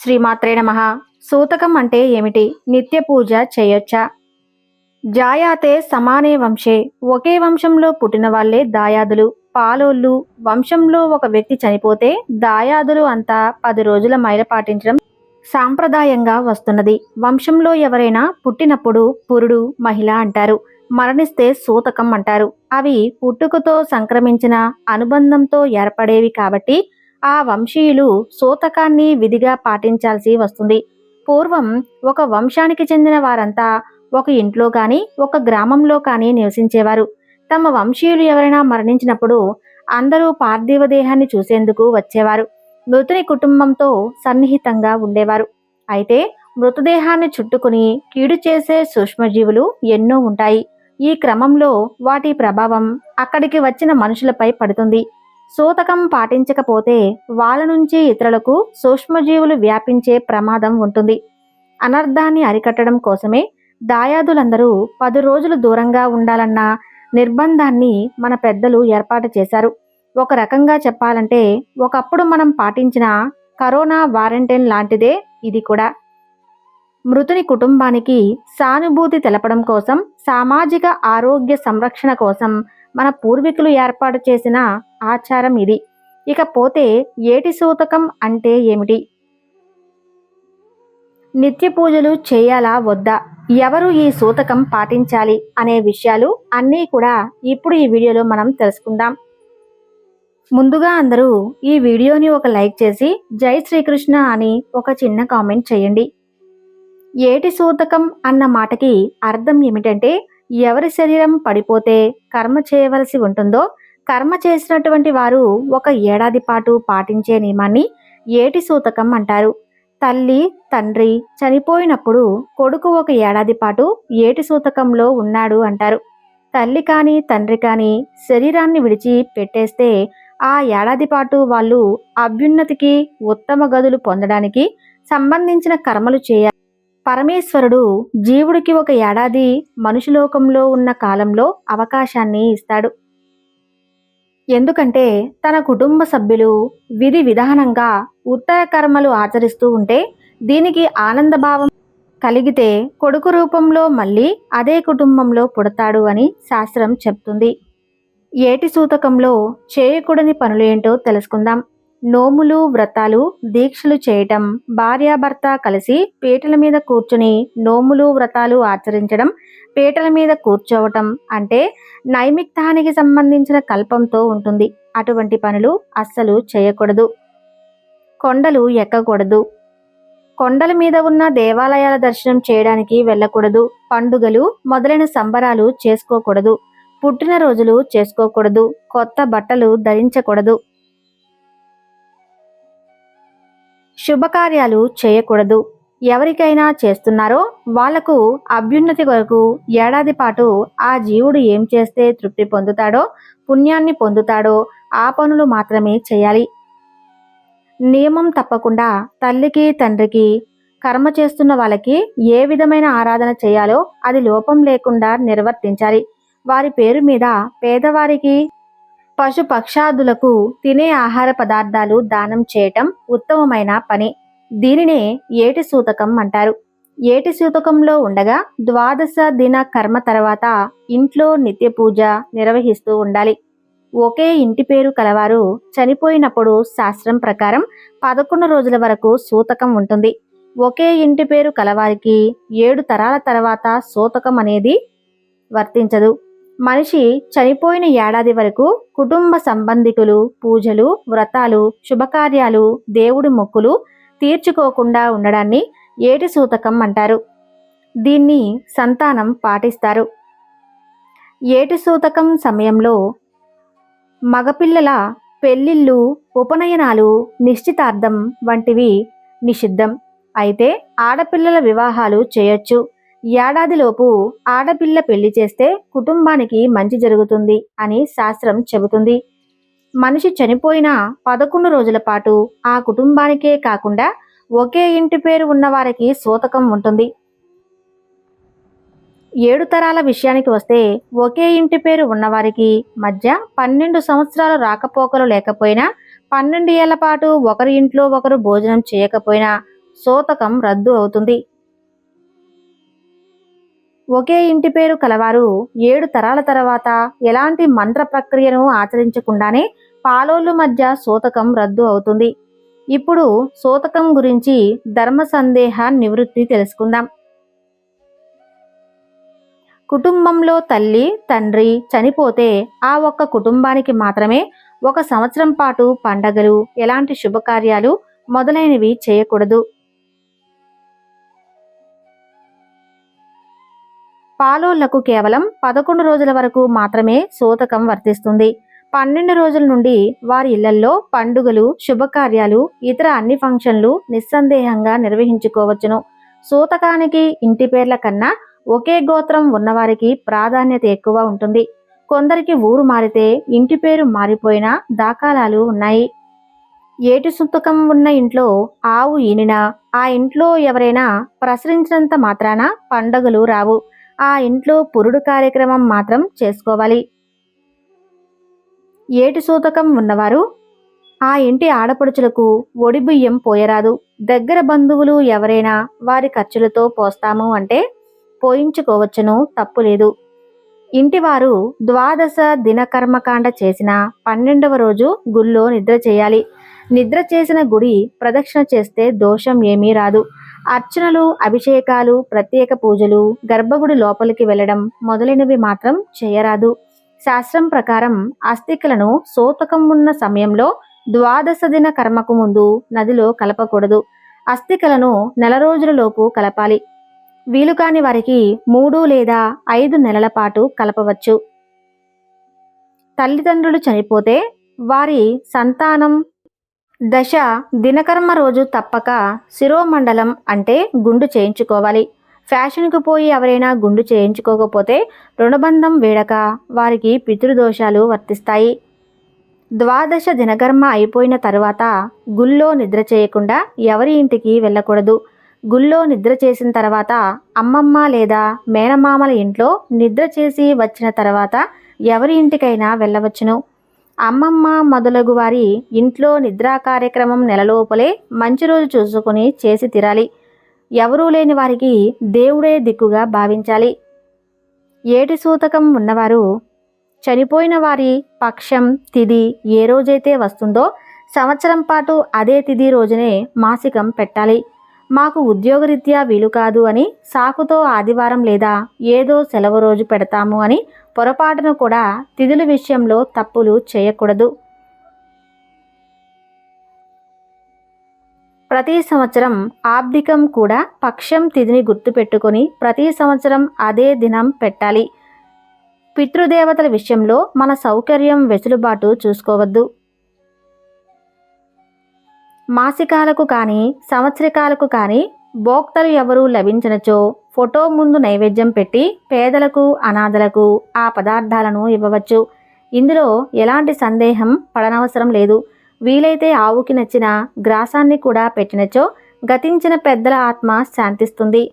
శ్రీమాత్రే నమ. సూతకం అంటే ఏమిటి? నిత్య పూజ చేయొచ్చా? జాయాతే సమానే వంశే. ఒకే వంశంలో పుట్టిన వాళ్ళే దాయాదులు. పాలోళ్ళు. వంశంలో ఒక వ్యక్తి చనిపోతే దాయాదులు అంతా పది రోజుల మైల పాటించడం సాంప్రదాయంగా వస్తున్నది. వంశంలో ఎవరైనా పుట్టినప్పుడు పురుడు మహిళ అంటారు. మరణిస్తే సూతకం అంటారు. అవి పుట్టుకతో సంక్రమించిన అనుబంధంతో ఏర్పడేవి కాబట్టి ఆ వంశీయులు సూతకాన్ని విధిగా పాటించాల్సి వస్తుంది. పూర్వం ఒక వంశానికి చెందిన వారంతా ఒక ఇంట్లో కానీ ఒక గ్రామంలో కానీ నివసించేవారు. తమ వంశీయులు ఎవరైనా మరణించినప్పుడు అందరూ పార్థివ దేహాన్ని చూసేందుకు వచ్చేవారు. మృతుని కుటుంబంతో సన్నిహితంగా ఉండేవారు. అయితే మృతదేహాన్ని చుట్టుకుని కీడు చేసే సూక్ష్మజీవులు ఎన్నో ఉంటాయి. ఈ క్రమంలో వాటి ప్రభావం అక్కడికి వచ్చిన మనుషులపై పడుతుంది. సూతకం పాటించకపోతే వాళ్ళ నుంచి ఇతరులకు సూక్ష్మజీవులు వ్యాపించే ప్రమాదం ఉంటుంది. అనర్థాన్ని అరికట్టడం కోసమే దాయాదులందరూ పది రోజులు దూరంగా ఉండాలన్న నిర్బంధాన్ని మన పెద్దలు ఏర్పాటు చేశారు. ఒక రకంగా చెప్పాలంటే ఒకప్పుడు మనం పాటించిన కరోనా వారంటైన్ లాంటిదే ఇది కూడా. మృతుని కుటుంబానికి సానుభూతి తెలపడం కోసం సామాజిక ఆరోగ్య సంరక్షణ కోసం మన పూర్వీకులు ఏర్పాటు చేసిన ఆచారం ఇది. ఇకపోతే ఏటి సూతకం అంటే ఏమిటి? నిత్య పూజలు చేయాలా వద్దా? ఎవరు ఈ సూతకం పాటించాలి అనే విషయాలు అన్నీ కూడా ఇప్పుడు ఈ వీడియోలో మనం తెలుసుకుందాం. ముందుగా అందరూ ఈ వీడియోని ఒక లైక్ చేసి జై శ్రీకృష్ణ అని ఒక చిన్న కామెంట్ చేయండి. ఏటి సూతకం అన్న మాటకి అర్థం ఏమిటంటే ఎవరి శరీరం పడిపోతే కర్మ చేయవలసి ఉంటుందో కర్మ చేసినటువంటి వారు ఒక ఏడాది పాటు పాటించే నియమాన్ని ఏటి సూతకం అంటారు. తల్లి తండ్రి చనిపోయినప్పుడు కొడుకు ఒక ఏడాది పాటు ఏటి సూతకంలో ఉన్నాడు అంటారు. తల్లి కానీ తండ్రి కానీ శరీరాన్ని విడిచి పెట్టేస్తే ఆ ఏడాది పాటు వాళ్ళు అభ్యున్నతికి ఉత్తమ గదులు పొందడానికి సంబంధించిన కర్మలు చేయాలి. పరమేశ్వరుడు జీవుడికి ఒక ఏడాది మనుషులోకంలో ఉన్న కాలంలో అవకాశాన్ని ఇస్తాడు. ఎందుకంటే తన కుటుంబ సభ్యులు విధి విధానంగా ఉత్తర కర్మలు ఆచరిస్తూ ఉంటే దీనికి ఆనందభావం కలిగితే కొడుకు రూపంలో మళ్ళీ అదే కుటుంబంలో పుడతాడు అని శాస్త్రం చెప్తుంది. ఏటి సూతకంలో చేయకూడని పనులేంటో తెలుసుకుందాం. నోములు వ్రతాలు దీక్షలు చేయటం భార్యాభర్త కలిసి పీటల మీద కూర్చుని నోములు వ్రతాలు ఆచరించడం పీటల మీద కూర్చోవటం అంటే నైమిక్తానికి సంబంధించిన కల్పంతో ఉంటుంది. అటువంటి పనులు అస్సలు చేయకూడదు. కొండలు ఎక్కకూడదు. కొండల మీద ఉన్న దేవాలయాల దర్శనం చేయడానికి వెళ్ళకూడదు. పండుగలు మొదలైన సంబరాలు చేసుకోకూడదు. పుట్టినరోజులు చేసుకోకూడదు. కొత్త బట్టలు ధరించకూడదు. శుభకార్యాలు చేయకూడదు. ఎవరికైనా చేస్తున్నారో వాళ్ళకు అభ్యున్నతి కొరకు ఏడాది పాటు ఆ జీవుడు ఏం చేస్తే తృప్తి పొందుతాడో పుణ్యాన్ని పొందుతాడో ఆ పనులు మాత్రమే చేయాలి. నియమం తప్పకుండా తల్లికి తండ్రికి కర్మ చేస్తున్న వాళ్ళకి ఏ విధమైన ఆరాధన చేయాలో అది లోపం లేకుండా నిర్వర్తించాలి. వారి పేరు మీద పేదవారికి పశు పక్షాదులకు తినే ఆహార పదార్థాలు దానం చేయటం ఉత్తమమైన పని. దీనినే ఏటి సూతకం అంటారు. ఏటి సూతకంలో ఉండగా ద్వాదశ దిన కర్మ తర్వాత ఇంట్లో నిత్య పూజ నిర్వహిస్తూ ఉండాలి. ఒకే ఇంటి పేరు కలవారు చనిపోయినప్పుడు శాస్త్రం ప్రకారం పదకొండు రోజుల వరకు సూతకం ఉంటుంది. ఒకే ఇంటి పేరు కలవారికి ఏడు తరాల తర్వాత సూతకం అనేది వర్తించదు. మనిషి చనిపోయిన ఏడాది వరకు కుటుంబ సంబంధికులు పూజలు వ్రతాలు శుభకార్యాలు దేవుడి మొక్కులు తీర్చుకోకుండా ఉండడాన్ని ఏటి సూతకం అంటారు. దీన్ని సంతానం పాటిస్తారు. ఏటి సూతకం సమయంలో మగపిల్లల పెళ్ళిళ్ళు ఉపనయనాలు నిశ్చితార్థం వంటివి నిషిద్ధం. అయితే ఆడపిల్లల వివాహాలు చేయొచ్చు. ఏడాదిలోపు ఆడపిల్ల పెళ్ళి చేస్తే కుటుంబానికి మంచి జరుగుతుంది అని శాస్త్రం చెబుతుంది. మనిషి చనిపోయిన పదకొండు రోజుల పాటు ఆ కుటుంబానికే కాకుండా ఒకే ఇంటి పేరు ఉన్నవారికి సూతకం ఉంటుంది. ఏడు తరాల విషయానికి వస్తే ఒకే ఇంటి పేరు ఉన్నవారికి మధ్య పన్నెండు సంవత్సరాలు రాకపోకలు లేకపోయినా పన్నెండు ఏళ్ళ పాటు ఒకరి ఇంట్లో ఒకరు భోజనం చేయకపోయినా సూతకం రద్దు అవుతుంది. ఒకే ఇంటి పేరు కలవారు ఏడు తరాల తర్వాత ఎలాంటి మంత్ర ప్రక్రియను ఆచరించకుండానే పాలోళ్ళు మధ్య సోతకం రద్దు అవుతుంది. ఇప్పుడు సోతకం గురించి ధర్మ సందేహ నివృత్తి తెలుసుకుందాం. కుటుంబంలో తల్లి తండ్రి చనిపోతే ఆ ఒక్క కుటుంబానికి మాత్రమే ఒక సంవత్సరం పాటు పండగలు ఎలాంటి శుభకార్యాలు మొదలైనవి చేయకూడదు. పాలోళ్ళకు కేవలం పదకొండు రోజుల వరకు మాత్రమే సూతకం వర్తిస్తుంది. పన్నెండు రోజుల నుండి వారి ఇళ్ళలో పండుగలు శుభకార్యాలు ఇతర అన్ని ఫంక్షన్లు నిస్సందేహంగా నిర్వహించుకోవచ్చును. సూతకానికి ఇంటి పేర్ల కన్నా ఒకే గోత్రం ఉన్నవారికి ప్రాధాన్యత ఎక్కువ ఉంటుంది. కొందరికి ఊరు మారితే ఇంటి పేరు మారిపోయిన దాఖలాలు ఉన్నాయి. ఏటి సూతకం ఉన్న ఇంట్లో ఆవు ఈనినా ఆ ఇంట్లో ఎవరైనా ప్రసరించినంత మాత్రాన పండగలు రావు. ఆ ఇంట్లో పురుడు కార్యక్రమం మాత్రం చేసుకోవాలి. ఏటి సూతకం ఉన్నవారు ఆ ఇంటి ఆడపడుచులకు ఒడిబియ్యం పోయరాదు. దగ్గర బంధువులు ఎవరైనా వారి ఖర్చులతో పోస్తాము అంటే పోయించుకోవచ్చును తప్పులేదు ఇంటివారు ద్వాదశ దినకర్మకాండ చేసిన పన్నెండవ రోజు గుళ్ళో నిద్ర చేయాలి. నిద్ర చేసిన గుడి ప్రదక్షిణ చేస్తే దోషం ఏమీ రాదు. అర్చనలు అభిషేకాలు ప్రత్యేక పూజలు గర్భగుడి లోపలికి వెళ్ళడం మొదలైనవి మాత్రం చేయరాదు. శాస్త్రం ప్రకారం అస్థికలను సోతకం ఉన్న సమయంలో ద్వాదశ దిన కర్మకు ముందు నదిలో కలపకూడదు. అస్థికలను నెల రోజులలోపు కలపాలి. వీలు కాని వారికి మూడు లేదా ఐదు నెలల పాటు కలపవచ్చు. తల్లిదండ్రులు చనిపోతే వారి సంతానం దశ దినకర్మ రోజు తప్పక శిరోమండలం అంటే గుండు చేయించుకోవాలి. ఫ్యాషన్కు పోయి ఎవరైనా గుండు చేయించుకోకపోతే రుణబంధం వేడక వారికి పితృదోషాలు వర్తిస్తాయి. ద్వాదశ దినకర్మ అయిపోయిన తరువాత గుళ్ళో నిద్ర చేయకుండా ఎవరి ఇంటికి వెళ్ళకూడదు. గుళ్ళో నిద్ర చేసిన తర్వాత అమ్మమ్మ లేదా మేనమామల ఇంట్లో నిద్ర చేసి వచ్చిన తర్వాత ఎవరి ఇంటికైనా వెళ్ళవచ్చును. అమ్మమ్మ మొదలగు వారి ఇంట్లో నిద్రా కార్యక్రమం నెలలోపలే మంచి రోజు చూసుకుని చేసి తీరాలి. ఎవరూ లేని వారికి దేవుడే దిక్కుగా భావించాలి. ఏటి సూతకం ఉన్నవారు చనిపోయిన వారి పక్షం తిది ఏ రోజైతే వస్తుందో సంవత్సరం పాటు అదే తిది రోజునే మాసికం పెట్టాలి. మాకు ఉద్యోగరీత్యా వీలు కాదు అని సాకుతో ఆదివారం లేదా ఏదో సెలవు రోజు పెడతాము అని పొరపాటును కూడా తిథుల విషయంలో తప్పులు చేయకూడదు. ప్రతి సంవత్సరం ఆబ్దికం కూడా పక్షం తిథిని గుర్తుపెట్టుకొని ప్రతి సంవత్సరం అదే దినం పెట్టాలి. పితృదేవతల విషయంలో మన సౌకర్యం వెసులుబాటు చూసుకోవద్దు. మాసికాలకు కానీ సంవత్సరికాలకు కానీ భోక్తలు ఎవరూ లభించినచో ఫోటో ముందు నైవేద్యం పెట్టి పేదలకు అనాథలకు ఆ పదార్థాలను ఇవ్వవచ్చు. ఇందులో ఎలాంటి సందేహం పడనవసరం లేదు. వీలైతే ఆవుకి నచ్చిన గ్రాసాన్ని కూడా పెట్టినచో గతించిన పెద్దల ఆత్మ శాంతిస్తుంది.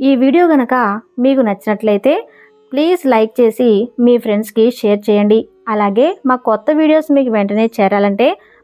ఈ వీడియో గనక మీకు నచ్చినట్లయితే ప్లీజ్ లైక్ చేసి మీ ఫ్రెండ్స్కి షేర్ చేయండి. అలాగే మా కొత్త వీడియోస్ మీకు వెంటనే చేరాలంటే